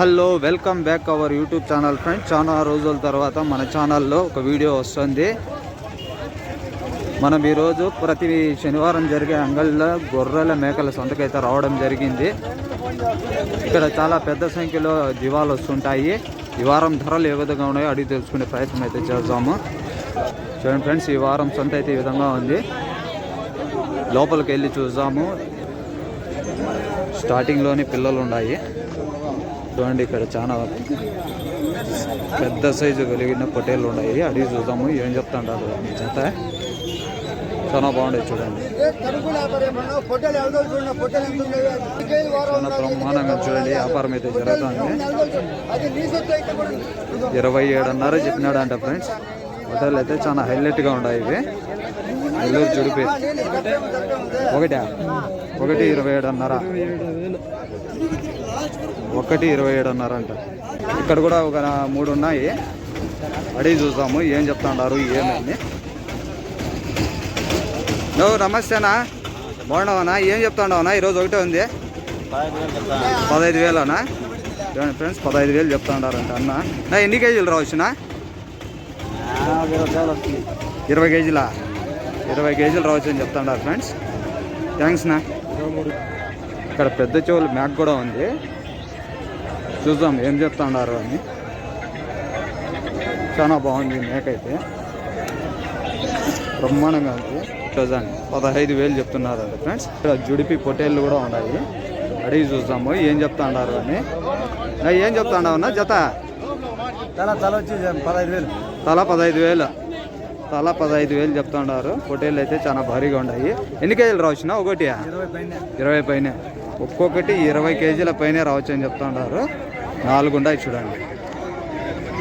Hello welcome back our YouTube channel friends. చాలా రోజుల తర్వాత మన ఛానల్లో ఒక వీడియో వస్తుంది. మనం ఈరోజు ప్రతి శనివారం జరిగే అంగళ్ళ గొర్రెల మేకల సొంతకైతే రావడం జరిగింది. ఇక్కడ చాలా పెద్ద సంఖ్యలో జీవాలు వస్తుంటాయి. ఈ వారం ధరలు ఏ విధంగా ఉన్నాయో అడిగి తెలుసుకునే ప్రయత్నం అయితే చేద్దాము. చూడండి ఫ్రెండ్స్ ఈ వారం సొంత అయితే ఈ విధంగా ఉంది. లోపలికి వెళ్ళి చూద్దాము. స్టార్టింగ్లోనే పిల్లలు ఉన్నాయి చూడండి ఇక్కడ చాలా పెద్ద సైజు కలిగిన పొటేలు ఉన్నాయి. అడిగి చూద్దాము ఏం చెప్తాంటారు మీ చేత చాలా బాగుండేది చూడండి. చాలా బ్రహ్మాండంగా చూడండి వ్యాపారం అయితే జరుగుతుంది. ఇరవై ఏడున్నర చెప్పినాడు అంట ఫ్రెండ్స్. హోటల్ అయితే చాలా హైలైట్గా ఉన్నాయి ఇవి. నెల్లూరు జుడిపి ఒకటా? ఒకటి ఇరవై ఏడున్నర. ఒకటి ఇరవై ఏడున్నర అంట ఇక్కడ కూడా ఒక మూడు ఉన్నాయి. అడిగి చూద్దాము ఏం చెప్తాండారు ఏమని నువ్వు నమస్తేనా? బాగున్నావనా? ఏం చెప్తాండవనా? ఈరోజు ఒకటే ఉంది. పదహైదు వేలనా? చూడండి ఫ్రెండ్స్ పదహైదు వేలు చెప్తాండారంట అన్న. నా ఎన్ని కేజీలు రావచ్చునా ఇరవై కేజీలా? ఇరవై కేజీలు రావచ్చు అని చెప్తాండారు ఫ్రెండ్స్ థ్యాంక్స్ నా. ఇక్కడ పెద్ద చెవులు మ్యాక్ కూడా ఉంది. చూద్దాం ఏం చెప్తాండారు అని. చాలా బాగుంది మేక అయితే. బ్రహ్మాండంగా ఉంది. చూడండి పదహైదు వేలు చెప్తున్నారు అండి ఫ్రెండ్స్. ఇక్కడ జుడిపి పొటేళ్ళు కూడా ఉన్నాయి. అడిగి చూద్దాము ఏం చెప్తాండారు అని. ఏం చెప్తాండావన్నా జత. తల తల వచ్చి పదహైదు వేలు. తల పదహైదు వేలు. తల పదహైదు వేలు చెప్తాండారు. పొటేళ్ళు అయితే చాలా భారీగా ఉన్నాయి. ఎన్ని కేజీలు రావచ్చునా? ఒకటి ఇరవై పైన. ఇరవై పైన. ఒక్కొక్కటి ఇరవై కేజీల పైనే రావచ్చు అని చెప్తున్నారు నాలుగు ఉన్నాయి చూడండి.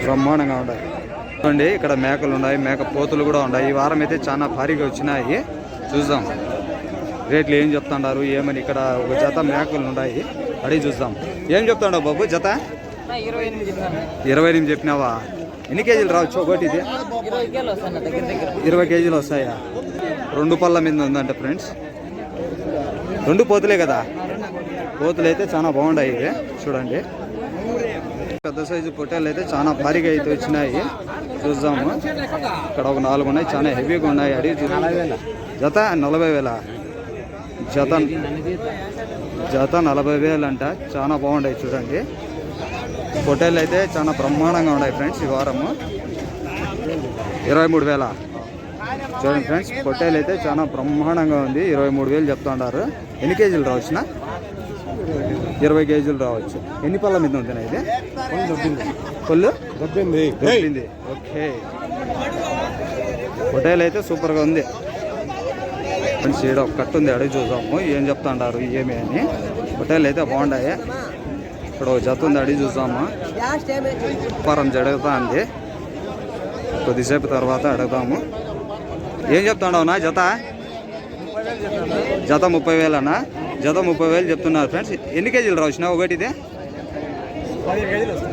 బ్రహ్మాండంగా ఉన్నాయి చూడండి ఇక్కడ మేకలు ఉన్నాయి మేక పోతులు కూడా ఉన్నాయి. ఈ వారం అయితే చాలా భారీగా వచ్చినాయి. చూద్దాం. రేట్లు ఏం చెప్తున్నారు ఏమని ఇక్కడ ఒక జత మేకలు ఉన్నాయి. అడిగి చూద్దాం. ఏం చెప్తాడో బాబు జత? ఇరవై ఎనిమిది చెప్పినావా? ఎన్ని కేజీలు రావచ్చు ఒకటి ఇది? ఇరవై ఇరవై కేజీలు వస్తాయా? రెండు పళ్ళ మీద ఉందంట ఫ్రెండ్స్. రెండు పోతులే కదా? పోతులు అయితే చాలా బాగున్నాయి ఇవి. చూడండి. పెద్ద సైజు పొట్టాలు అయితే చాలా భారీగా అయితే వచ్చినాయి. చూద్దాము. ఇక్కడ ఒక నాలుగు ఉన్నాయి. చాలా హెవీగా ఉన్నాయి. అడిగి జత నలభై వేల. జత జత నలభై వేలు అంట చాలా బాగున్నాయి చూడండి. పొట్టేళ్ళు అయితే చాలా బ్రహ్మాండంగా ఉన్నాయి ఫ్రెండ్స్ ఈ వారము. ఇరవై మూడు వేల. చూడండి ఫ్రెండ్స్ పొట్టేలు అయితే చాలా బ్రహ్మాండంగా ఉంది. ఇరవై మూడు వేలు చెప్తా ఉన్నారు ఎన్ని కేజీలు రావచ్చునా ఇరవై కేజీలు రావచ్చు. ఎన్ని పళ్ళ మీద ఉంటుంది ఇది? పళ్ళు? దొబ్బింది. దొరికింది ఓకే. పొట్టేలు అయితే సూపర్గా ఉంది. ఫ్రెండ్స్ ఈడ కట్టు ఉంది అడిగి చూద్దాము. ఏం చెప్తా ఉన్నారు ఏమి అని. పొట్టేలు అయితే బాగున్నాయి ఇక్కడ ఒక జత ఉంది అడిగి చూద్దాము. వ్యాపారం జరుగుతా ఉంది కొద్దిసేపు తర్వాత అడుగుదాము. ఏం చెప్తాడవు నా జత? జత ముప్పై వేలనా? జత ముప్పై వేలు చెప్తున్నారు ఫ్రెండ్స్. ఎన్ని కేజీలు రావచ్చునా ఒకటి ఇది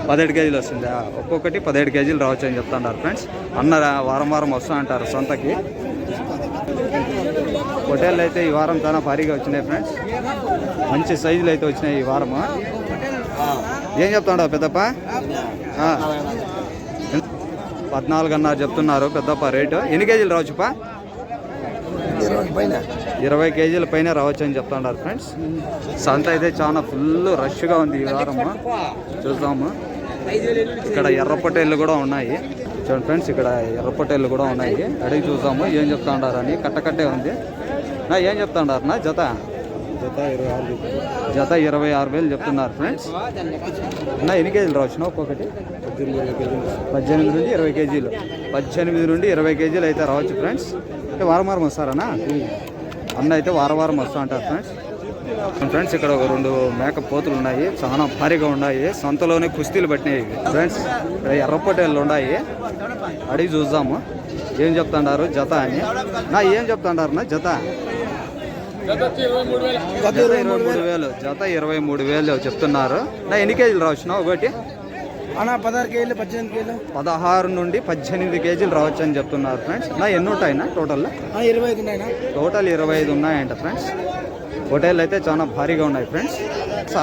పదిహేడు కేజీలు వస్తుందా. ఒక్కొక్కటి పదిహేడు కేజీలు రావచ్చు అని చెప్తున్నారు ఫ్రెండ్స్. అన్న వారం వారం వస్తా అంటారు సొంతకి. హోటల్ అయితే ఈ వారం చాలా భారీగా వచ్చినాయి ఫ్రెండ్స్. మంచి సైజులు అయితే వచ్చినాయి ఈ వారము. ఏం చెప్తాడో పెద్దప్ప? పద్నాలుగు అన్నారు చెప్తున్నారు పెద్దప్ప రేటు. ఎన్ని కేజీలు రావచ్చుపా ఇరవై కేజీల పైన రావచ్చు అని చెప్తున్నారు ఫ్రెండ్స్. సంత అయితే చాలా ఫుల్ రష్గా ఉంది ఈ వారము. చూద్దాము. ఇక్కడ ఎర్ర పొట్టేళ్ళు కూడా ఉన్నాయి. చూడండి ఫ్రెండ్స్ ఇక్కడ ఎర్ర పొట్టేళ్ళు కూడా ఉన్నాయి. అడిగి చూద్దాము ఏం చెప్తా అని కట్టకట్టే ఉంది. నా ఏం చెప్తా నా జత? జత ఇరవై ఆరు జత ఇరవై ఆరు వేలు చెప్తున్నారు ఫ్రెండ్స్. నా ఎన్ని కేజీలు రావచ్చు? ఒక్కొక్కటి పద్దెనిమిది నుండి ఇరవై కేజీలు. పద్దెనిమిది నుండి ఇరవై కేజీలు అయితే రావచ్చు ఫ్రెండ్స్. అంటే వారం వారం వస్తారనా అన్న అయితే వారం వారం వస్తూ ఉంటారు ఫ్రెండ్స్ ఫ్రెండ్స్ ఇక్కడ ఒక రెండు మేక పోతులు ఉన్నాయి. చాలా భారీగా ఉన్నాయి. సొంతలోనే కుస్తీలు పట్టినాయి ఫ్రెండ్స్ ఇక్కడ ఎర్రపొట్టేళ్ళు ఉన్నాయి. అడిగి చూద్దాము. ఏం చెప్తాండారు? జత అని. నా ఏం చెప్తాండారు నా? జత. జత ఇరవై మూడు వేలు. జత ఇరవై మూడు వేలు చెప్తున్నారు. నా ఎన్ని కేజీలు రావచ్చు ఒకటి? పదహారు కేజీలు పద్దెనిమిది కేజీలు? పదహారు నుండి పద్దెనిమిది కేజీలు రావచ్చు అని చెప్తున్నారు ఫ్రెండ్స్ నా ఎన్ని ఉంటాయినా టోటల్ ఇరవై ఐదు టోటల్ ఇరవై ఐదు ఉన్నాయంట ఫ్రెండ్స్ హోటల్ అయితే చాలా భారీగా ఉన్నాయి ఫ్రెండ్స్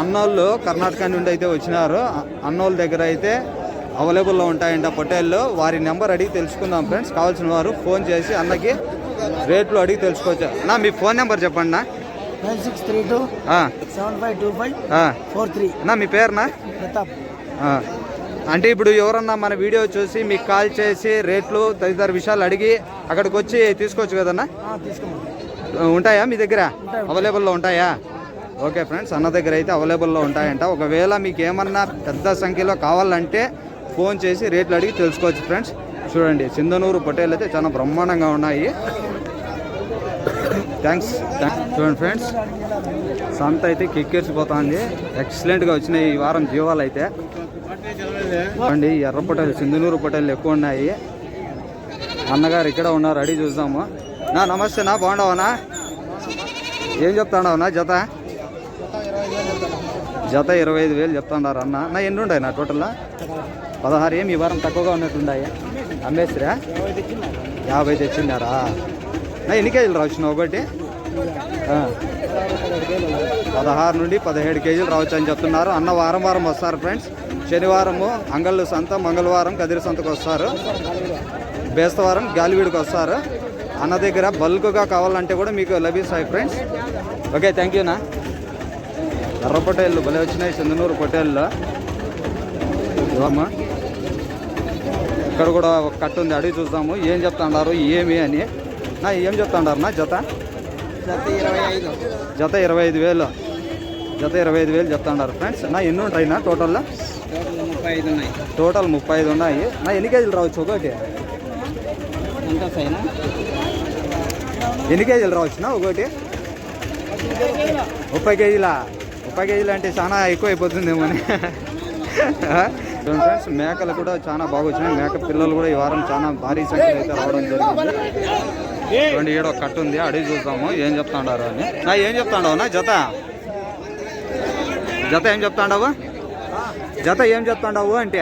అన్నోళ్ళు కర్ణాటక నుండి అయితే వచ్చినారు. అన్నోళ్ళ దగ్గర అయితే అవైలబుల్లో ఉంటాయంట పొట్టేళ్ళు వారి నెంబర్ అడిగి తెలుసుకుందాం ఫ్రెండ్స్ కావాల్సిన వారు ఫోన్ చేసి అన్నకి రేట్లు అడిగి తెలుసుకోవచ్చు. నా మీ ఫోన్ నెంబర్ చెప్పండి నా nine six three two seven five two five. Four three. నా మీ పేరునా? ప్రతాప్. అంటే ఇప్పుడు ఎవరన్నా మన వీడియో చూసి మీకు కాల్ చేసి రేట్లు తదితర విషయాలు అడిగి అక్కడికి వచ్చి తీసుకోవచ్చు కదన్నా? ఉంటాయా మీ దగ్గర? అవైలబుల్లో ఉంటాయా? ఓకే ఫ్రెండ్స్ అన్న దగ్గర అయితే అవైలబుల్లో ఉంటాయంట. ఒకవేళ మీకు ఏమన్నా పెద్ద సంఖ్యలో కావాలంటే ఫోన్ చేసి రేట్లు అడిగి తెలుసుకోవచ్చు ఫ్రెండ్స్. చూడండి సింధనూరు పొట్టేలు అయితే చాలా బ్రహ్మాండంగా ఉన్నాయి. థ్యాంక్స్ చూడండి ఫ్రెండ్స్ సంత అయితే కిక్కేసిపోతుంది ఎక్సలెంట్గా వచ్చినాయి ఈ వారం జీవాలు అయితే. అండి ఎర్ర పొట్టేలు సింధునూరు పొట్టేలు ఎక్కువ ఉన్నాయి. అన్నగారు ఇక్కడ ఉన్నారు అడిగి చూద్దాము. నా నమస్తే నా బాగుండవనా ఏం చెప్తాడవనా జత? జత ఇరవై ఐదు వేలు చెప్తాడారు అన్న. నా ఎన్ని ఉన్నాయి నా టోటల్ పదహారు ఏమి ఈ వారం తక్కువగా ఉన్నట్లున్నాయి అమ్మేసిరా? యాభై తెచ్చిండారా? నా ఎన్ని కేజీలు రావచ్చు ఒకటి? పదహారు నుండి పదిహేడు కేజీలు రావచ్చు అని చెప్తున్నారు. అన్న వారం వారం వస్తారు ఫ్రెండ్స్ శనివారము అంగళ్ళు సంత మంగళవారం కదిరి సంతకు వస్తారు. బేస్తవారం గాలివీడికి వస్తారు. అన్న దగ్గర బల్క్గా కావాలంటే కూడా మీకు లభిస్తాయి ఫ్రెండ్స్. ఓకే థ్యాంక్ యూనా ఎర్ర పొట్టేళ్ళు భలే వచ్చినాయి చందనూరు పొట్టేళ్ళు. ఇవమ్మా ఇక్కడ కూడా ఒక కట్ట ఉంది అడిగి చూద్దాము. ఏం చెప్తాండారు ఏమి అని. నా ఏం చెప్తాండారు నా జత? జత ఇరవై ఐదు. జత ఇరవై ఐదు వేలు. జత ఇరవై ఐదు వేలు చెప్తాండారు ఫ్రెండ్స్. నా ఎన్ని ఉంటాయి నా టోటల్లో? ఐదు ఉన్నాయి. టోటల్ ముప్పై ఐదు ఉన్నాయి. నా ఎన్ని కేజీలు రావచ్చు ఒకటి ఎంత సైనా? ఎన్ని కేజీలు రావచ్చునా ఒకటి? ముప్పై కేజీలా? ముప్పై కేజీలు అంటే చాలా ఎక్కువ అయిపోతుందేమో అని ఫ్రెండ్స్ మేకలు కూడా చాలా బాగా వచ్చినాయి మేక పిల్లలు కూడా ఈ వారం చాలా భారీ సంఖ్యలో అయితే రావడం జరిగింది. చూడండి ఈడ ఒక కట్ట ఉంది. అడిగి చూద్దాము. ఏం చెప్తాడారు అని. నా ఏం చెప్తాడావు నా జత? జత ఏం చెప్తాడావు? జత ఏం చెప్తాడావు అంటే?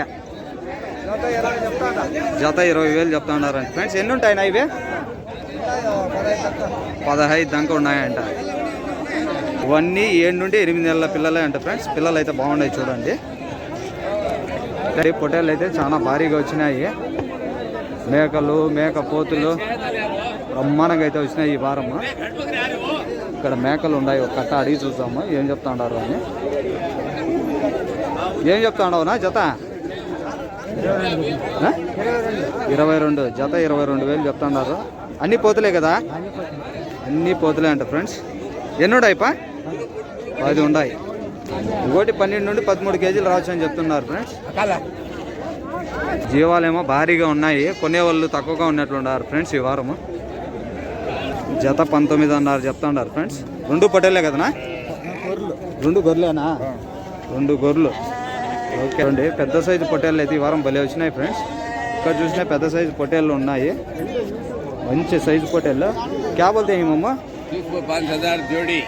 జత ఇరవై వేలు చెప్తాడారు అంటే. ఫ్రెండ్స్ ఎన్ని ఉంటాయి నా ఇవి? పదహైదు దాకా ఉన్నాయంట. ఇవన్నీ ఏడు నుండి ఎనిమిది నెలల పిల్లలే అంట ఫ్రెండ్స్. పిల్లలు అయితే బాగున్నాయి చూడండి. పొట్టేలు అయితే చాలా భారీగా వచ్చినాయి. మేకలు మేక పోతులు బ్రహ్మాండంగా అయితే వచ్చినాయి ఈ వారము. ఇక్కడ మేకలు ఉన్నాయి ఒక కట్ట అడిగి చూద్దాము. ఏం చెప్తా ఉన్నారు అని. ఏం చెప్తా ఉండవునా జత? ఇరవై రెండు. జత ఇరవై రెండు వేలు చెప్తున్నారు అన్ని పోతులే కదా? అన్ని పోతులే అంట ఫ్రెండ్స్. ఎన్ని ఉన్నాయిపా పది ఉన్నాయి ఇంకోటి పన్నెండు నుండి పదమూడు కేజీలు రావచ్చు అని చెప్తున్నారు ఫ్రెండ్స్. జీవాలేమో భారీగా ఉన్నాయి. కొనేవాళ్ళు తక్కువగా ఉన్నట్లున్నారు ఫ్రెండ్స్ ఈ వారము. జత పంతొమ్మిది అన్నారు చెప్తున్నారు ఫ్రెండ్స్. రెండు పటేలే కదనా? రెండు గొర్రెలేనా? రెండు గొర్రెలు. ఓకే అండి పెద్ద సైజు పొట్టేళ్ళు అయితే ఈ వారం భలే వచ్చినాయి ఫ్రెండ్స్ ఇక్కడ చూసిన పెద్ద సైజు పొట్టేళ్ళు ఉన్నాయి. మంచి సైజు పొట్టేళ్ళు. క్యాబులతో ఏమమ్మ జోడి.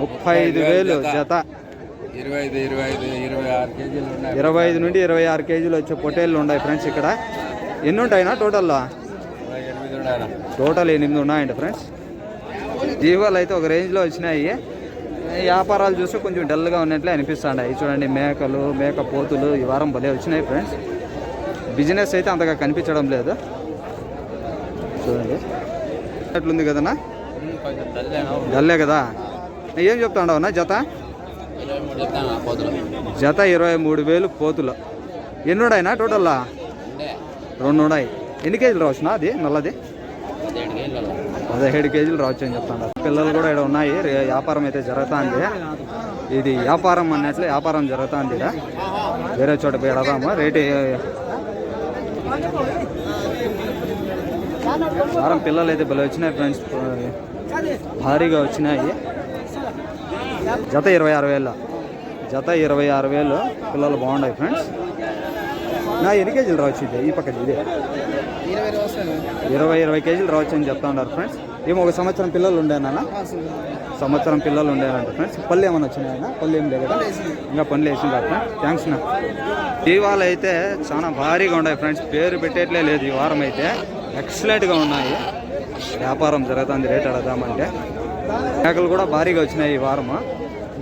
ముప్పై ఐదు వేలు జత. ఇరవై ఐదు నుండి ఇరవై ఆరు కేజీలు వచ్చే పొటేళ్ళు ఉన్నాయి ఫ్రెండ్స్ ఇక్కడ. ఎన్ని ఉంటాయినా టోటల్లో టోటల్ ఎనిమిది ఉన్నాయండి ఫ్రెండ్స్ జీవాలు అయితే ఒక రేంజ్లో వచ్చినాయి. వ్యాపారాలు చూస్తే కొంచెం డల్గా ఉన్నట్లే అనిపిస్తున్నాయి చూడండి మేకలు మేక పోతులు ఈ వారం భలే వచ్చినాయి ఫ్రెండ్స్. బిజినెస్ అయితే అంతగా కనిపించడం లేదు. చూడండి. కొంచెం తల్లేనా డల్లే కదా? ఏం చెప్తాండవన్నా జత? జత ఇరవై మూడు వేలు పోతులు. ఎన్ని ఉన్నాయినా టోటల్లా? రెండు ఉన్నాయి. ఎన్ని కేజీలు రావచ్చునా అది? నల్లది? పదిహేడు కేజీలు రావచ్చు అని చెప్తాను. పిల్లలు కూడా ఇక్కడ ఉన్నాయి. రే- వ్యాపారం అయితే జరుగుతుంది. ఇది వ్యాపారం అన్నట్లు వ్యాపారం జరుగుతుంది ఇక్కడ. వేరే చోట పెడదాము రేటు వారం పిల్లలు అయితే భలే వచ్చినాయి ఫ్రెండ్స్. భారీగా వచ్చినాయి. జత ఇరవై ఆరు వేలు. జత ఇరవై ఆరు వేలు. పిల్లలు బాగున్నాయి ఫ్రెండ్స్. నా ఎన్ని కేజీలు రావచ్చు ఇది? ఈ పక్కన ఇది. ఇరవై ఇరవై కేజీలు రావచ్చు అని చెప్తా ఉన్నారు ఫ్రెండ్స్. ఏమో ఒక సంవత్సరం పిల్లలు ఉండేనా సంవత్సరం పిల్లలు ఉండేనంట ఫ్రెండ్స్. పళ్ళు ఏమైనా వచ్చినాయన్నా పళ్ళు ఏం లేదు కదా? ఇంకా పనులు వేసిందా ఫ్రెండ్స్ థ్యాంక్స్ నా దీవాలు అయితే చాలా భారీగా ఉన్నాయి ఫ్రెండ్స్. పేరు పెట్టేట్లే లేదు ఈ వారం అయితే. ఎక్సలెంట్గా ఉన్నాయి. వ్యాపారం జరుగుతుంది రేట్ అడదామంటే. మేకలు కూడా భారీగా వచ్చినాయి ఈ వారము.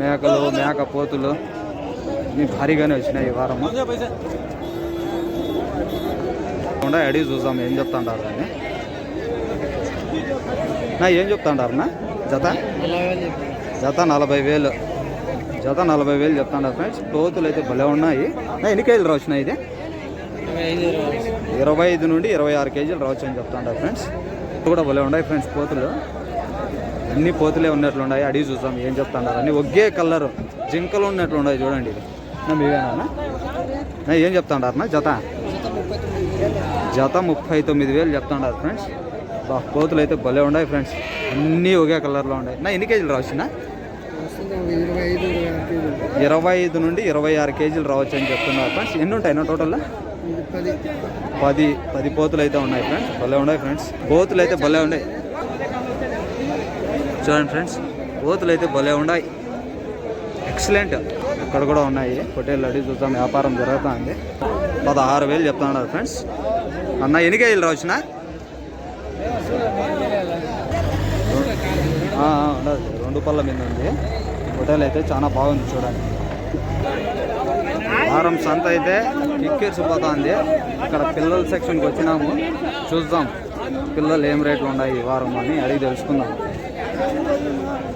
మేకలు మేక పోతులు ఇన్ని భారీగానే వచ్చినాయి ఈ వారము. కాకుండా అడిగి చూసాం ఏం చెప్తాంటారు అని. నా ఏం చెప్తాంటారన్నా నా? జత? జత నలభై వేలు. జత నలభై వేలు చెప్తాంటారు ఫ్రెండ్స్. పోతులు అయితే భలే ఉన్నాయి. నా ఎన్ని కేజీలు రావచ్చునా ఇది? ఇరవై ఐదు నుండి ఇరవై ఆరు కేజీలు రావచ్చు అని చెప్తాంటారు ఫ్రెండ్స్. కూడా భలే ఉన్నాయి ఫ్రెండ్స్ పోతులు అన్ని పోతులే ఉన్నట్లున్నాయి అడిగి చూసాం ఏం చెప్తాండారు అన్ని ఒకే కలరు జింకలు ఉన్నట్లు ఉన్నాయి చూడండి. ఇది నా? మీవేనా ఏం చెప్తాంటారు జత? జత ముప్పై తొమ్మిది వేలు చెప్తున్నారు ఫ్రెండ్స్. బా కోతులు అయితే భలే ఉన్నాయి ఫ్రెండ్స్. అన్నీ ఒకే కలర్లో ఉన్నాయి. నా ఎన్ని కేజీలు రావచ్చునా? ఇరవై ఐదు నుండి ఇరవై ఆరు కేజీలు రావచ్చు అని చెప్తున్నారు ఫ్రెండ్స్. ఎన్ని ఉంటాయి నా టోటల్ పది పది పోతులు అయితే ఉన్నాయి ఫ్రెండ్స్. భలే ఉన్నాయి ఫ్రెండ్స్. కోతులు అయితే భలే ఉన్నాయి. చూడండి ఫ్రెండ్స్ బోతులు అయితే భలే ఉన్నాయి. ఎక్సలెంట్ ఇక్కడ కూడా ఉన్నాయి. హోటల్ అడిగి చూద్దాం. వ్యాపారం జరుగుతుంది. పదహారు వేలు చెప్తున్నారు ఫ్రెండ్స్. అన్న ఎన్ని కేజీలు రావచ్చునా ఉండదు రెండు పళ్ళ మీద ఉంది. హోటల్ అయితే చాలా బాగుంది చూడండి. వారం సంత అయితే కిక్కిరిసిపోతుంది ఇక్కడ పిల్లల సెక్షన్కి వచ్చినాము. చూద్దాం. పిల్లలు ఏం రేట్లు ఉన్నాయి ఈ వారం అని అడిగి తెలుసుకుందాం.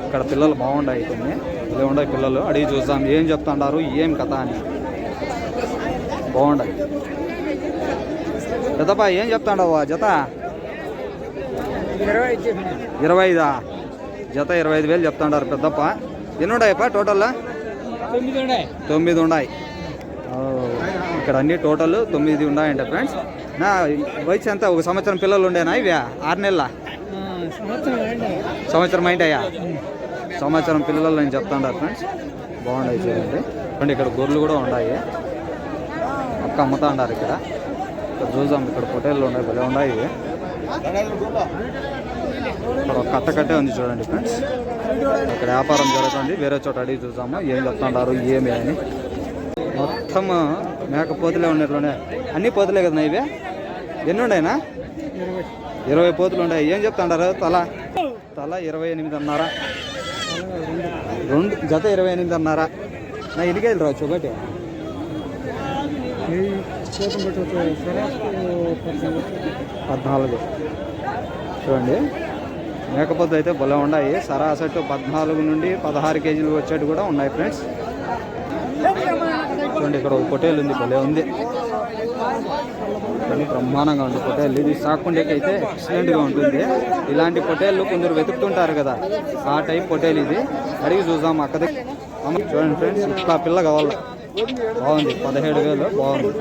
ఇక్కడ పిల్లలు బాగుండాయి కొన్ని. ఇలా ఉన్నాయి పిల్లలు. అడిగి చూద్దాం. ఏం చెప్తుంటారు ఏం కథ అని. బాగుండాయి. జతపా ఏం చెప్తాండవు జత? ఇరవై ఐదా జత ఇరవై ఐదు వేలు చెప్తాండారు పెద్దప్ప. ఎన్ని ఉన్నాయప్ప టోటల్? తొమ్మిది ఉన్నాయి. ఇక్కడ అన్ని టోటల్ తొమ్మిది ఉన్నాయంట ఫ్రెండ్స్. నా వయసు ఎంత? ఒక సంవత్సరం పిల్లలు ఉండేనా ఇవి ఆరు నెలల? సంవత్సరం అండి సంవత్సరం అయింటాయా సంవత్సరం పిల్లలు అని చెప్తాండారు ఫ్రెండ్స్. బాగున్నాయి చూడండి. ఇక్కడ గొర్రెలు కూడా ఉన్నాయి. అక్క అమ్ముతా ఉన్నారు ఇక్కడ. ఇక్కడ చూద్దాం ఇక్కడ పొటేళ్ళు ఉన్నాయి భలే ఉన్నాయి. ఇక్కడ ఒక కట్ట కట్టే ఉంది చూడండి ఫ్రెండ్స్. ఇక్కడ వ్యాపారం జరుగుతుంది వేరే చోట అడిగి చూద్దాము ఏం చెప్తుంటారు ఏమి అని. మొత్తం మేక పోతులే ఉన్నట్లునే అన్ని పోతులే కదా ఇవి? ఎన్ని ఉన్నాయినా ఇరవై పోతులు ఉన్నాయి. ఏం చెప్తుంటారు తల. తల ఇరవై ఎనిమిది అన్నారా? రెండు జత ఇరవై ఎనిమిది అన్నారా? నా ఎన్ని రావచ్చు ఒకటి పద్నాలుగు. చూడండి. మేకపోతు అయితే భలే ఉన్నాయి. సరాసట్టు పద్నాలుగు నుండి పదహారు కేజీలు వచ్చేట్టు కూడా ఉన్నాయి ఫ్రెండ్స్. చూడండి ఇక్కడ ఒక పొటేలు ఉంది భలే ఉంది. కానీ బ్రహ్మాండంగా ఉంది పొటేళ్ళు ఇది సాకుండేకి అయితే ఎక్సలెంట్గా ఉంటుంది. ఇలాంటి పొటేళ్ళు కొందరు వెతుకుతుంటారు కదా. ఆ టైప్ పొటేలు ఇది. అడిగి చూద్దాం అక్క దగ్గర చూడండి ఫ్రెండ్స్ ఇట్లా పిల్ల కావాలి? బాగుంది. పదిహేడు వేలు బాగుంది.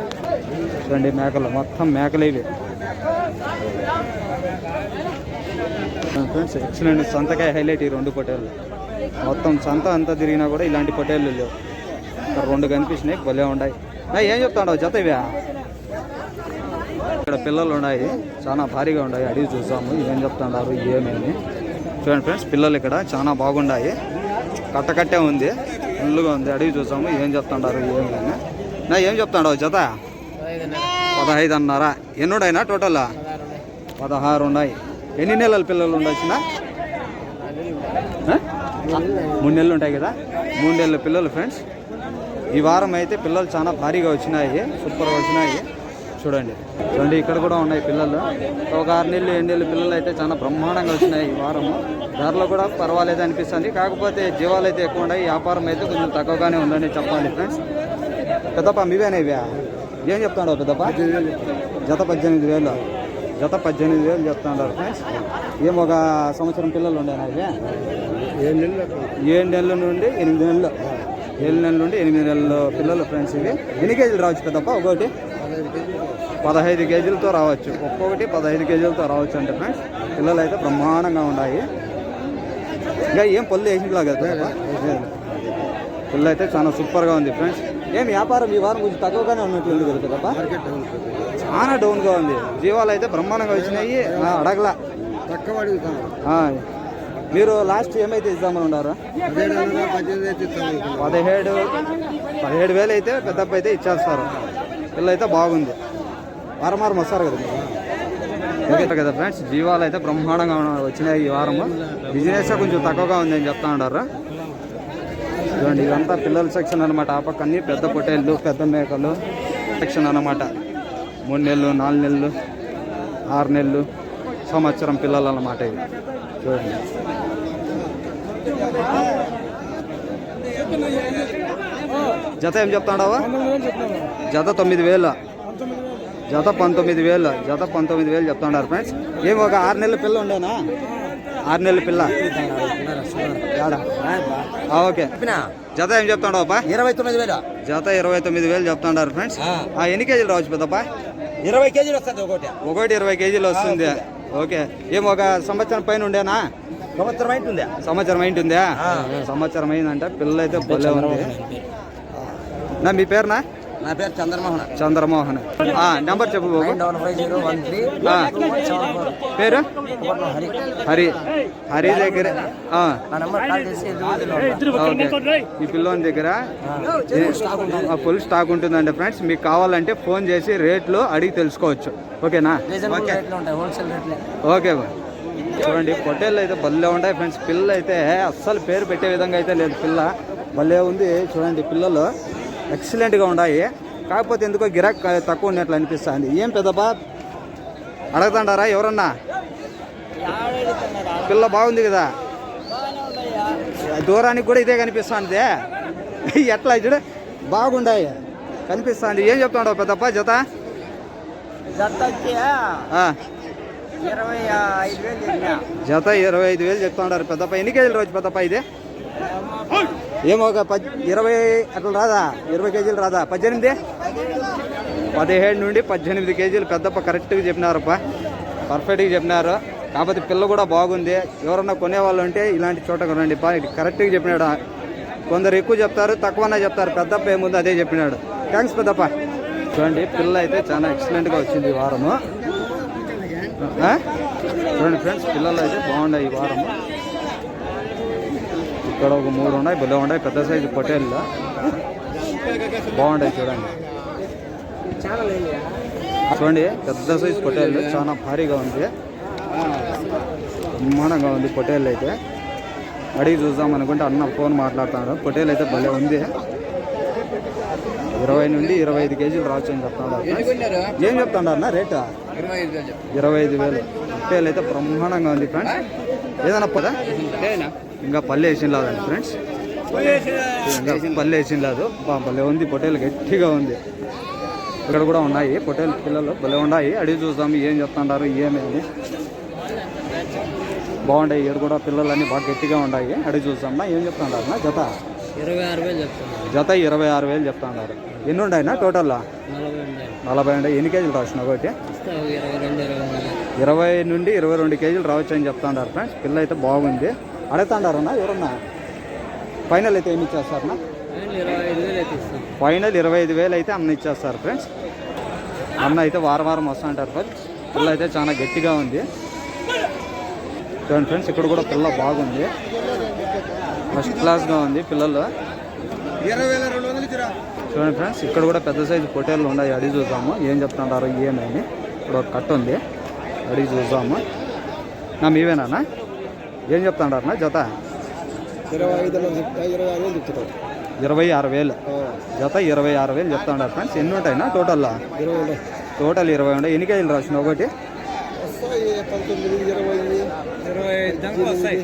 చూడండి మేకలు. మొత్తం మేకలు ఇవి. ఫ్రెండ్స్ ఎక్సలెంట్ సంతకాయ హైలైట్ ఈ రెండు పొటేళ్ళు మొత్తం సంత అంతా తిరిగినా కూడా ఇలాంటి పొటేళ్ళు లేవు. రెండు కనిపించినాయి భలే ఉన్నాయి. ఏం చెప్తాడో జత ఇవే? ఇక్కడ పిల్లలు ఉన్నాయి. చాలా భారీగా ఉన్నాయి. అడిగి చూసాము ఏం చెప్తున్నారు ఏమేమి. చూడండి ఫ్రెండ్స్ పిల్లలు ఇక్కడ చాలా బాగున్నాయి. కట్టకట్టే ఉంది ఫుల్గా ఉంది. అడిగి చూసాము ఏం చెప్తుంటారు ఏమేమి. నా ఏం చెప్తాడో జత? పదహైదు అన్నారా ఎన్ని ఉన్నాయినా టోటల్? పదహారు ఉన్నాయి ఎన్ని నెలల పిల్లలు ఉండొచ్చిన మూడు నెలలు ఉంటాయి కదా? మూడు నెలల పిల్లలు ఫ్రెండ్స్. ఈ వారం అయితే పిల్లలు చాలా భారీగా వచ్చినాయి. సూపర్గా వచ్చినాయి. చూడండి. చూడండి ఇక్కడ కూడా ఉన్నాయి పిల్లలు. ఒక ఆరు నెలలు ఏడు నెలలు పిల్లలు అయితే చాలా బ్రహ్మాండంగా వచ్చినాయి ఈ వారము. ధరలు కూడా పర్వాలేదు అనిపిస్తుంది. కాకపోతే జీవాలు అయితే ఎక్కువ ఉన్నాయి. వ్యాపారం అయితే కొంచెం తక్కువగానే ఉందని చెప్పాలి ఫ్రెండ్స్. పెద్దప్ప మీవేనా ఇవే? ఏం చెప్తాడు పెద్దప్ప? జత పద్దెనిమిది వేలు. జత పద్దెనిమిది వేలు చెప్తున్నారు ఫ్రెండ్స్ ఏం ఒక సంవత్సరం పిల్లలు ఉండే నాకు ఏడు నెలల నుండి ఎనిమిది నెలలు. ఏడు నెలల నుండి ఎనిమిది నెలల పిల్లలు ఫ్రెండ్స్ ఇవి. ఎన్ని కేజీలు రావచ్చు పెద్దప్ప? ఒకటి? పదహైదు కేజీలతో రావచ్చు. ఒక్కొక్కటి పదహైదు కేజీలతో రావచ్చు అంటే ఫ్రెండ్స్ పిల్లలు అయితే బ్రహ్మాండంగా ఉన్నాయి ఇంకా ఏం పళ్ళు వేసింట్లా కదా పెద్దప్ప? పిల్ల అయితే చాలా సూపర్గా ఉంది ఫ్రెండ్స్. ఏం వ్యాపారం ఈ వారం కొంచెం తక్కువగానే ఉన్నట్లుంది కదా చాలా డౌన్గా ఉంది. జీవాలు అయితే బ్రహ్మాండంగా వచ్చినాయి. అడగలా. మీరు లాస్ట్ ఏమైతే ఇద్దామని ఉన్నారు పదిహేడు పదిహేడు వేలు అయితే పెద్దప్ప అయితే ఇచ్చేస్తారు. పిల్ల అయితే బాగుంది. వారం వారం వస్తారు కదా ఓకే కదా ఫ్రెండ్స్ జీవాలు అయితే బ్రహ్మాండంగా వచ్చినాయి ఈ వారము. బిజినెస్ కొంచెం తక్కువగా ఉంది అని చెప్తా ఉన్నారు చూడండి ఇదంతా పిల్లల సెక్షన్ అనమాట ఆ పక్క అన్ని పెద్ద పొటేళ్ళు పెద్ద మేకలు సెక్షన్ అనమాట మూడు నెలలు నాలుగు నెలలు ఆరు నెలలు సంవత్సరం పిల్లలు అన్నమాట ఇది చూడండి. జత ఏం చెప్తాడావా? జత తొమ్మిది వేలు. జత పంతొమ్మిది వేలు. జత పంతొమ్మిది వేలు చెప్తాడారు ఫ్రెండ్స్ ఏం ఒక ఆరు నెలల పిల్ల ఉండేనా? ఆరు నెలల పిల్ల. ఓకే. జత ఏం చెప్తాడు అప్ప ఇరవై తొమ్మిది వేలు. జత ఇరవై తొమ్మిది వేలు చెప్తున్నారు ఫ్రెండ్స్ ఆ, ఎన్ని కేజీలు రావచ్చు పెద్దప్ప? ఇరవై కేజీలు వస్తుంది ఒకటి. ఒకటి ఇరవై కేజీలు వస్తుంది. ఓకే. ఏం ఒక సంవత్సరం పైన ఉండేనా? సంవత్సరం అయింటుందా. సంవత్సరం అయింటుందా? సంవత్సరం అయిందంటే పిల్ల అయితే భలే ఉంది. నా మీ పేరునా? నా పేరు చంద్రమోహన్. చంద్రమోహన్. ఆ, నెంబర్ చెప్పు బాబు. పేరు? హరి. హరి హరి దగ్గర ఓకే. ఈ పిల్లోని దగ్గర ఫుల్ స్టాక్ ఉంటుందండి ఫ్రెండ్స్. మీకు కావాలంటే ఫోన్ చేసి రేట్లు అడిగి తెలుసుకోవచ్చు. ఓకేనా? రీజనబుల్ రేట్లు ఉంటాయి హోల్సేల్ రేట్లే. ఓకే. చూడండి పొట్టేళ్ళు అయితే భలే ఉంటాయి ఫ్రెండ్స్. పిల్లలు అయితే అస్సలు పేరు పెట్టే విధంగా అయితే లేదు. పిల్ల భలే ఉంది. చూడండి పిల్లలు ఎక్సలెంట్గా ఉన్నాయి. కాకపోతే ఎందుకో గిరాక్ తక్కువ ఉన్నట్లు అనిపిస్తుంది. ఏం పెద్దబా అడగతాండారా ఎవరన్నా? పిల్ల బాగుంది కదా? దూరానికి కూడా ఇదే కనిపిస్తుంది. ఎట్లా చూడు? బాగుండాయి. కనిపిస్తుంది. ఏం చెప్తాడు పెద్దప్ప జత? జత ఇరవై ఐదు వేలు చెప్పిన. జత ఇరవై ఐదు వేలు చెప్తున్నారు పెద్దప్ప. ఎన్ని కేజీలు రోజు పెద్దప్ప ఇది? ఏమో ఒక పద్ ఇరవై అట్లా రాదా? ఇరవై కేజీలు రాదా? పద్దెనిమిది? పదిహేడు నుండి పద్దెనిమిది కేజీలు. పెద్దప్ప కరెక్ట్గా చెప్పినారప్ప. పర్ఫెక్ట్గా చెప్పినారు. కాకపోతే పిల్ల కూడా బాగుంది. ఎవరన్నా కొనేవాళ్ళు ఉంటే ఇలాంటి చోట కొనండి ఇక్కడ కరెక్ట్గా చెప్పినాడు. కొందరు ఎక్కువ చెప్తారు తక్కువనే చెప్తారు. పెద్దప్ప ఏముంది అదే చెప్పినాడు. థ్యాంక్స్ పెద్దప్ప. చూడండి పిల్ల అయితే చాలా ఎక్సలెంట్గా వచ్చింది ఈ వారము. చూడండి ఫ్రెండ్స్ పిల్లలు అయితే బాగున్నాయి ఈ వారము. ఇక్కడ ఒక మూడు ఉన్నాయి భలే ఉన్నాయి పెద్ద సైజు పటేల్ బాగుంటాయి చూడండి. చూడండి పెద్ద సైజు పొటేళ్ళు చాలా భారీగా ఉంది. బ్రహ్మాండంగా ఉంది పొటేళ్ళు అయితే. అడిగి చూద్దాం అనుకుంటే అన్న ఫోన్ మాట్లాడుతున్నాడు. పొటేల్ అయితే భలే ఉంది. ఇరవై నుండి ఇరవై ఐదు కేజీలు రావచ్చు అని చెప్తాడు ఏం చెప్తాడు అన్న రేటు? ఇరవై ఐదు వేలు. ఇరవై అయితే బ్రహ్మాండంగా ఉంది ఫ్రెండ్స్ ఏదైనా పదా ఇంకా పల్లె వేసిన లేదండి ఫ్రెండ్స్. పల్లె వేసిన లేదు. భలే ఉంది పొట్టేలు గట్టిగా ఉంది. ఇక్కడ కూడా ఉన్నాయి పొట్టేలు పిల్లలు భలే ఉన్నాయి. అడిగి చూద్దాం ఏం చెప్తున్నారు ఏమి అని. బాగుంటాయి ఇక్కడ కూడా పిల్లలు అన్నీ బాగా గట్టిగా ఉన్నాయి. అడిగి చూద్దాం. ఏం చెప్తున్నారు అన్న జత? ఇరవై ఆరు వేలు జత ఇరవై ఆరు వేలు చెప్తున్నారు ఎన్ని ఉన్నాయినా టోటల్లో? నలభై ఉండే. ఎన్ని కేజీలు రాసిన ఒకటి? ఇరవై నుండి ఇరవై రెండు కేజీలు రావచ్చు అని చెప్తాండారు ఫ్రెండ్స్. పిల్ల అయితే బాగుంది. అడుగుతాండారన్నా ఎవరన్నా ఫైనల్ అయితే ఏమి ఇచ్చేస్తారన్నా? ఫైనల్ ఇరవై ఐదు వేలు అయితే అన్న ఇచ్చేస్తారు ఫ్రెండ్స్. అన్న అయితే వారం వారం వస్తూ ఉంటారు ఫ్రెండ్స్. పిల్ల అయితే చాలా గట్టిగా ఉంది. చూడండి ఫ్రెండ్స్ ఇక్కడ కూడా పిల్ల బాగుంది. ఫస్ట్ క్లాస్గా ఉంది పిల్లలు. చూడండి ఫ్రెండ్స్ ఇక్కడ కూడా పెద్ద సైజు పొటేళ్ళు ఉన్నాయి. అడిగి చూద్దాము. ఏం చెప్తుంటారు ఏమని ఇక్కడ ఒక కట్ట ఉంది. అడిగి చూద్దాము. నా మీవేనా ఏం చెప్తాడారనా జత? ఇరవై ఐదు ఇరవై ఆరు వేలు. ఇరవై ఆరు వేలు జత ఇరవై ఆరు వేలు చెప్తాడారు ఫ్రెండ్స్. ఎన్ని ఉంటాయినా టోటల్లో? ఉన్నాయి టోటల్ ఇరవై ఉండే. ఎన్ని కేజీలు రాసిన ఒకటి?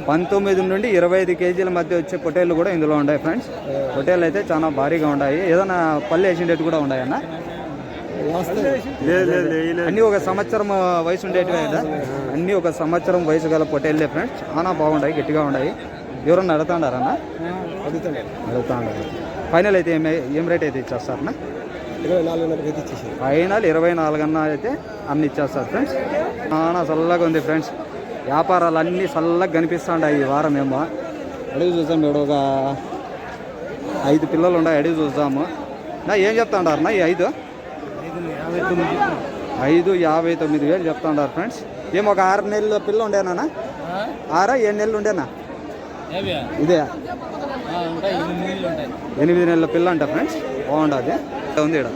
పంతొమ్మిది నుండి ఇరవై ఐదు కేజీల మధ్య వచ్చే పొటేళ్ళు కూడా ఇందులో ఉన్నాయి ఫ్రెండ్స్. పొటేళ్ళు అయితే చాలా భారీగా ఉన్నాయి ఏదైనా పల్లె వేసిండేటి కూడా ఉన్నాయన్నా అన్ని ఒక సంవత్సరం వయసు ఉండేటివే అన్ని ఒక సంవత్సరం వయసు గల పొట్టేళ్ళే ఫ్రెండ్స్ చాలా బాగున్నాయి గట్టిగా ఉన్నాయి ఎవరన్నా అడుగుతాడారన్నా అడుగుతాను అడుగుతాడారు. ఫైనల్ అయితే ఏం ఏం రేట్ అయితే ఇచ్చేస్తారన్నా? ఫైనల్ ఇరవై నాలుగన్నా అయితే అన్ని ఇచ్చేస్తారు ఫ్రెండ్స్ చాలా చల్లగా ఉంది ఫ్రెండ్స్ వ్యాపారాలు అన్నీ చల్లగా కనిపిస్తుంటాయి ఈ వారం ఏమో. అడిగి చూద్దాం ఇప్పుడు ఒక ఐదు పిల్లలు ఉన్నాయి అడిగి చూద్దాము. నా ఏం చెప్తాడారు ఈ ఐదు? ఐదు యాభై తొమ్మిది వేలు చెప్తాడారు ఫ్రెండ్స్. ఏమో ఒక ఆరు నెలల పిల్ల ఉండేనా ఆరా? ఏడు నెలలు ఉండేనా ఇదే. ఎనిమిది నెలల పిల్ల అంట ఫ్రెండ్స్. బాగుండదు ఉంది ఇక్కడ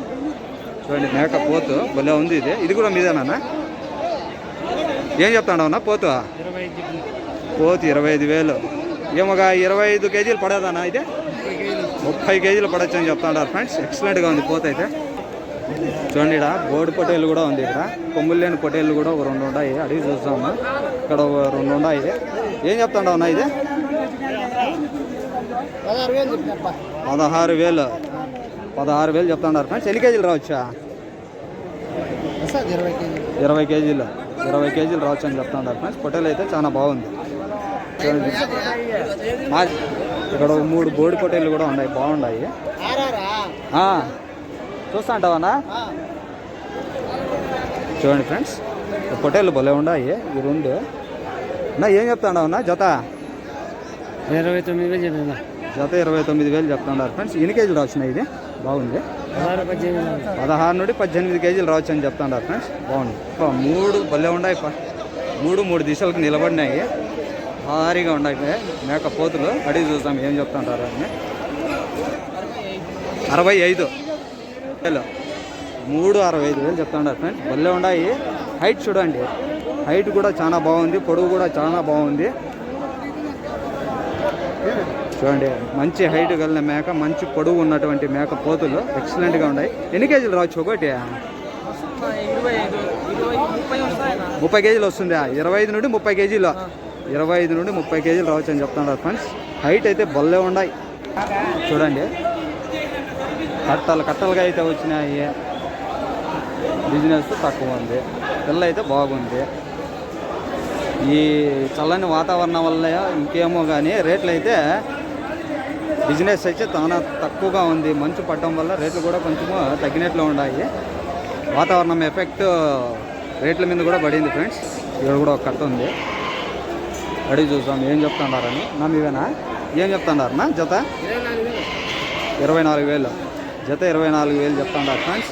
చూడండి మేక పోతు. భలే ఉంది ఇది. ఇది కూడా మీదేనా ఏం చెప్తాడవునా పోతు. పోతు ఇరవై ఐదు వేలు. ఏమొక ఇరవై ఐదు కేజీలు పడేదానా ఇది? ముప్పై కేజీలు పడచ్చు అని చెప్తున్నారు ఫ్రెండ్స్. ఎక్సలెంట్గా ఉంది పోత అయితే. చూడండి ఇక్కడ బోర్డు పొటేలు కూడా ఉంది ఇక్కడ. కొమ్ములు లేని పొటేళ్ళు కూడా ఒక రెండు ఉన్నాయి అడిగి చూస్తాము ఇక్కడ ఒక రెండు ఉన్నాయి ఏం చెప్తాండవు అన్న ఇది? పదహారు వేలు పదహారు వేలు. చెప్తున్నారు ఫ్రెండ్స్ ఎన్ని కేజీలు రావచ్చా? ఇరవై కేజీ ఇరవై కేజీలు. ఇరవై కేజీలు రావచ్చు అని చెప్తున్నారు ఫ్రెండ్స్ పొటేలు అయితే చాలా బాగుంది. చూడండి. మా ఇక్కడ మూడు బోర్డు పొటేలు కూడా ఉన్నాయి. బాగున్నాయి. చూస్తా అంటావన్నా చూడండి ఫ్రెండ్స్ పొటేలు భలే ఉన్నాయి ఈ రెండు. నా ఏం చెప్తాడవన్నా జత? ఇరవై తొమ్మిది వేలు చెప్పిన. జత ఇరవై తొమ్మిది వేలు చెప్తున్నారు ఫ్రెండ్స్. ఎన్ని కేజీలు రావచ్చు ఇది? బాగుంది. పదహారు నుండి పద్దెనిమిది కేజీలు రావచ్చు అని చెప్తున్నారు ఫ్రెండ్స్. బాగుంది. మూడు భలే ఉన్నాయి. మూడు మూడు దిశలకు నిలబడినాయి. భారీగా ఉన్నాయి మేక పోతులు. అడిగి చూస్తాం ఏం చెప్తుంటారు అని. అరవై ఐదు. వేలు మూడు అరవై ఐదు వేలు చెప్తున్నారు ఫ్రెండ్స్ భలే ఉన్నాయి. హైట్ చూడండి. హైట్ కూడా చాలా బాగుంది. పొడవు కూడా చాలా బాగుంది. చూడండి మంచి హైట్ కలిగిన మేక మంచి పొడవు ఉన్నటువంటి మేక పోతులు ఎక్సలెంట్గా ఉన్నాయి. ఎన్ని కేజీలు రావచ్చు ఒకటి? ముప్పై కేజీలు వస్తుందా? ఇరవై ఐదు నుండి ముప్పై కేజీలు. ఇరవై ఐదు నుండి ముప్పై కేజీలు రావచ్చు అని చెప్తున్నారు ఫ్రెండ్స్ హైట్ అయితే బల్లే ఉన్నాయి. చూడండి. కట్టలు కట్టలుగా అయితే వచ్చినాయి. బిజినెస్ తక్కువ ఉంది. పిల్ల అయితే బాగుంది. ఈ చల్లని వాతావరణం వల్ల ఇంకేమో కానీ రేట్లు అయితే బిజినెస్ అయితే చాలా తక్కువగా ఉంది. మంచు పడడం వల్ల రేట్లు కూడా కొంచెం తగ్గినట్లు ఉన్నాయి. వాతావరణం ఎఫెక్ట్ రేట్ల మీద కూడా పడింది ఫ్రెండ్స్ ఇక్కడ కూడా ఒక కట్ట ఉంది. అడిగి చూసాం ఏం చెప్తున్నారని నా మీవేనా? ఏం చెప్తున్నారన్నా జత? ఇరవై నాలుగు వేలు. జత ఇరవై నాలుగు వేలు చెప్తున్నారు ఫ్రెండ్స్.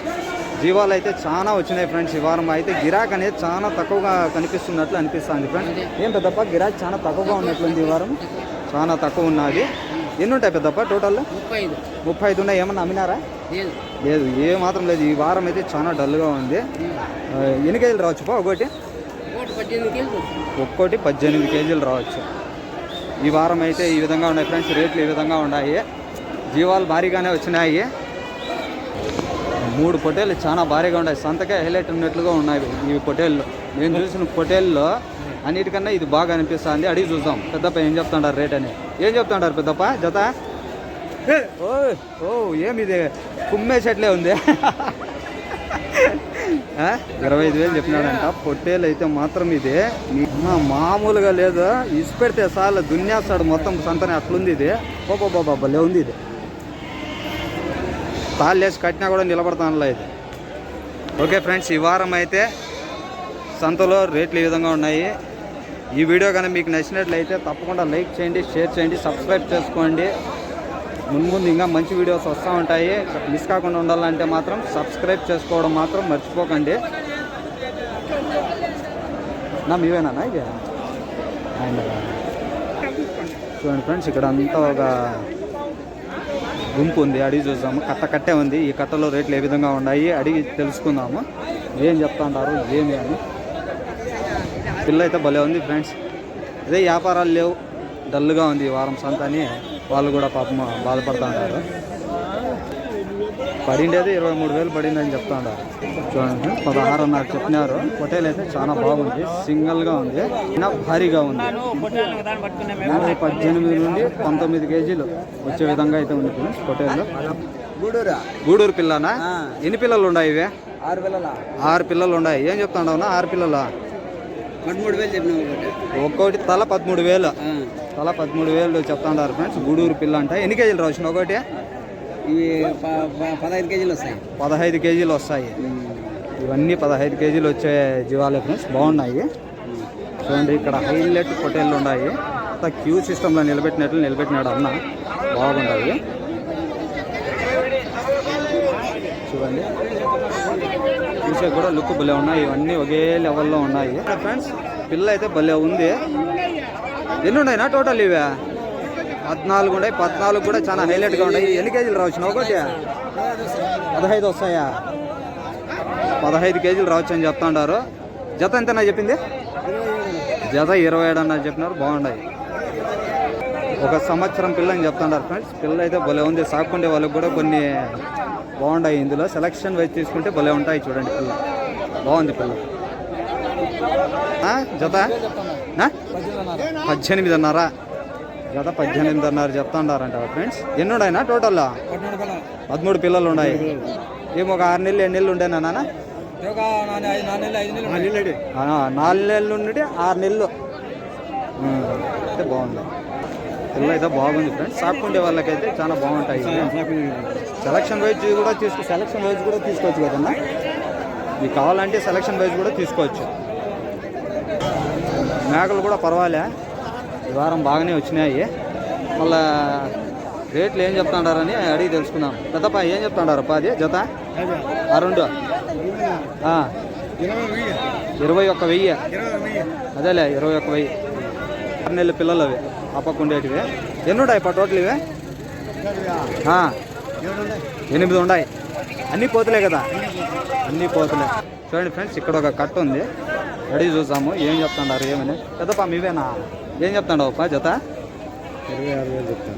జీవాలు అయితే చాలా వచ్చినాయి ఫ్రెండ్స్ ఈ వారం. అయితే గిరాక్ అనేది చాలా తక్కువగా కనిపిస్తున్నట్లు అనిపిస్తుంది ఫ్రెండ్స్. ఏం పెద్దప్ప గిరాక్ చాలా తక్కువగా ఉన్నట్లుంది ఈ వారం. చాలా తక్కువ ఉన్నది. ఎన్ని ఉంటాయి పెద్దప్ప టోటల్? ముప్పై ఐదు ముప్పై ఐదు ఉన్నాయి. ఏమన్నా అమ్మినారా? లేదు. లేదు. ఏ మాత్రం లేదు. ఈ వారం అయితే చాలా డల్గా ఉంది. ఎన్ని కేజీలు రావచ్చు పా ఒకటి ఒక్కోటి పద్దెనిమిది కేజీలు రావచ్చు. ఈ వారం అయితే ఈ విధంగా ఉన్నాయి ఫ్రెండ్స్. రేట్లు ఈ విధంగా ఉన్నాయి. జీవాలు భారీగానే వచ్చినాయి. మూడు పొటేళ్ళు చాలా భారీగా ఉన్నాయి. సంతకే హైలైట్ ఉన్నట్లుగా ఉన్నాయి ఈ పొటేళ్ళు నేను చూసిన పొటేల్లో అన్నిటికన్నా ఇది బాగా అనిపిస్తుంది. అడిగి చూద్దాం. పెద్దప్ప ఏం చెప్తుంటారు రేట్ అని. ఏం చెప్తుంటారు పెద్దప్ప? జత? ఓ ఓ ఏమి ఇది? కుమ్మేసేట్లే ఉంది? ఇరవై ఐదు వేలు చెప్పినాడంట. పొట్టేలు అయితే మాత్రం ఇది. మామూలుగా లేదు. ఇసి పెడితే చాలు దున్యాస్తాడు మొత్తం సంతనే. అట్లుంది ఇది. బాబా బాబా భలే ఉంది ఇది. తాళ్ళు వేసి కట్టినా కూడా నిలబడతానులే ఇది. ఓకే ఫ్రెండ్స్ ఈ వారం అయితే సంతలో రేట్లు ఈ విధంగా ఉన్నాయి. ఈ వీడియో కానీ మీకు నచ్చినట్లయితే తప్పకుండా లైక్ చేయండి షేర్ చేయండి సబ్స్క్రైబ్ చేసుకోండి. ముందు ముందు ఇంకా మంచి వీడియోస్ వస్తూ ఉంటాయి. మిస్ కాకుండా ఉండాలంటే మాత్రం సబ్స్క్రైబ్ చేసుకోవడం మాత్రం మర్చిపోకండి. నా మీవేనా ఇది? అండ్ చూడండి ఫ్రెండ్స్ ఇక్కడ అంతా ఒక గుంపు ఉంది అడిగి చూద్దాము. కట్ట కట్టే ఉంది. ఈ కట్టలో రేట్లు ఏ విధంగా ఉన్నాయి అడిగి తెలుసుకుందాము. ఏం చెప్తాంటారు ఏమి అని. పిల్ల అయితే భలే ఉంది ఫ్రెండ్స్. అదే వ్యాపారాలు లేవు. డల్గా ఉంది ఈ వారం సంత అని వాళ్ళు కూడా పాపం బాధపడుతూ ఉంటారు పడిండేది ఇరవై మూడు వేలు పడిందని చెప్తా ఉన్నారు చూడండి పదహారున్నర చెప్పినారు. హోటల్ అయితే చాలా బాగుంది సింగిల్గా ఉంది అయినా భారీగా ఉంది. పద్దెనిమిది నుండి పంతొమ్మిది కేజీలు వచ్చే విధంగా అయితే ఉంది హోటల్ గూడూరా? గూడూరు పిల్లనా? ఎన్ని పిల్లలు ఉన్నాయి ఇవి? ఆరు వేల ఆరు పిల్లలు ఉన్నాయి. ఏం చెప్తాండవునా? ఆరు పిల్లలు? పదమూడు వేలు చెప్పిన ఒక్కొక్కటి తల పదమూడు వేలు. తల పదమూడు వేలు చెప్తాండారు ఫ్రెండ్స్. గూడూరు పిల్ల అంట. ఎన్ని కేజీలు రావచ్చు ఒకటి? ఇవి పదహైదు కేజీలు వస్తాయి. పదహైదు కేజీలు వస్తాయి. ఇవన్నీ పదహైదు కేజీలు వచ్చే జీవాలే ఫ్రెండ్స్. బాగున్నాయి. చూడండి ఇక్కడ హైలైట్ పొటేళ్ళు ఉన్నాయి. అంతా క్యూ సిస్టంలో నిలబెట్టినట్లు నిలబెట్టినాడు అన్న. బాగుంటాయి. చూడండి. చూసే కూడా లుక్ భలే ఉన్నాయి. ఇవన్నీ ఒకే లెవెల్లో ఉన్నాయి. ఫ్రెండ్స్ పిల్ల అయితే భలే ఉంది. ఎన్ని ఉన్నాయి నా టోటల్ ఇవే? పద్నాలుగు ఉన్నాయి. పద్నాలుగు కూడా చాలా హైలైట్గా ఉన్నాయి. ఎన్ని కేజీలు రావచ్చు? ఒకటి పదహైదు వస్తాయా? పదహైదు కేజీలు రావచ్చు అని చెప్తాండారు జత ఎంతనా చెప్పింది? జత ఇరవై ఏడు అన్నది చెప్పినారు. బాగున్నాయి. ఒక సంవత్సరం పిల్ల అని ఫ్రెండ్స్ పిల్ల అయితే భలే ఉంది. సాకుండే వాళ్ళకి కూడా కొన్ని బాగుంటాయి ఇందులో. సెలక్షన్ వైజ్ తీసుకుంటే భలే ఉంటాయి చూడండి పిల్ల. బాగుంది పిల్ల. జత? పద్దెనిమిది పద్దెనిమిదిన్నర జత పద్దెనిమిదిన్నర చెప్తాండారంట ఫ్రెండ్స్ ఎన్ని ఉన్నాయినా టోటల్లో పదమూడు పిల్లలు ఉన్నాయి ఏమో ఒక ఆరు నెలలు ఎన్ని నెలలు ఉండేనా నాన్న? నాలుగు నెలలు నుండి ఆరు నెలలు. అయితే బాగుంది. పిల్ల అయితే బాగుంది ఫ్రెండ్స్ సాకుండే వాళ్ళకైతే చాలా బాగుంటాయి. సెలక్షన్ వైజ్ కూడా తీసుకో సెలక్షన్ వైజ్ కూడా తీసుకోవచ్చు కదన్నా? మీకు కావాలంటే సెలక్షన్ వైజ్ కూడా తీసుకోవచ్చు. మేకలు కూడా పర్వాలే. ఈ వారం బాగానే వచ్చినాయి. మళ్ళా రేట్లు ఏం చెప్తాడారని అడిగి తెలుసుకున్నాం పెద్దప్ప ఏం చెప్తాడారప్ప అది? జత? ఆ రెండు. ఇరవై ఒక్క వెయ్యి. అదేలే ఇరవై ఒక్క వెయ్యి. ఆరు నెలల పిల్లలు అవి అప్పకుండేటివి ఎన్ని ఉన్నాయి పా టోటల్ ఇవి? ఎనిమిది ఉన్నాయి అన్నీ పోతులే కదా? అన్నీ పోతులే. చూడండి ఫ్రెండ్స్ ఇక్కడ ఒక కట్ట ఉంది. అడిగి చూసాము ఏం చెప్తున్నారు ఏమని. పెద్దపా మీవేనా? ఏం చెప్తాడు పా జత?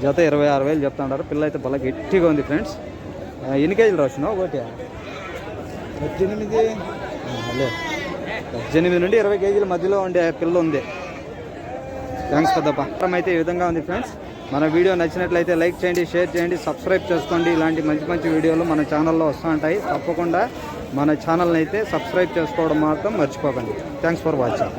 జత ఇరవై ఆరు వేలు చెప్తున్నారు పిల్ల అయితే బాగా గట్టిగా ఉంది ఫ్రెండ్స్. ఎన్ని కేజీలు రాసినావు ఒకటి. పద్దెనిమిది. పద్దెనిమిది నుండి ఇరవై కేజీల మధ్యలో ఉండే పిల్ల ఉంది. థ్యాంక్స్ పెద్దప్ప. అయితే ఈ విధంగా ఉంది ఫ్రెండ్స్. మన వీడియో నచ్చినట్లయితే లైక్ చేయండి షేర్ చేయండి సబ్స్క్రైబ్ చేసుకోండి. ఇలాంటి మంచి మంచి వీడియోలు మన ఛానల్లో వస్తూ ఉంటాయి. తప్పకుండా మన ఛానల్ని అయితే సబ్స్క్రైబ్ చేసుకోవడం మాత్రం మర్చిపోకండి. Thanks for watching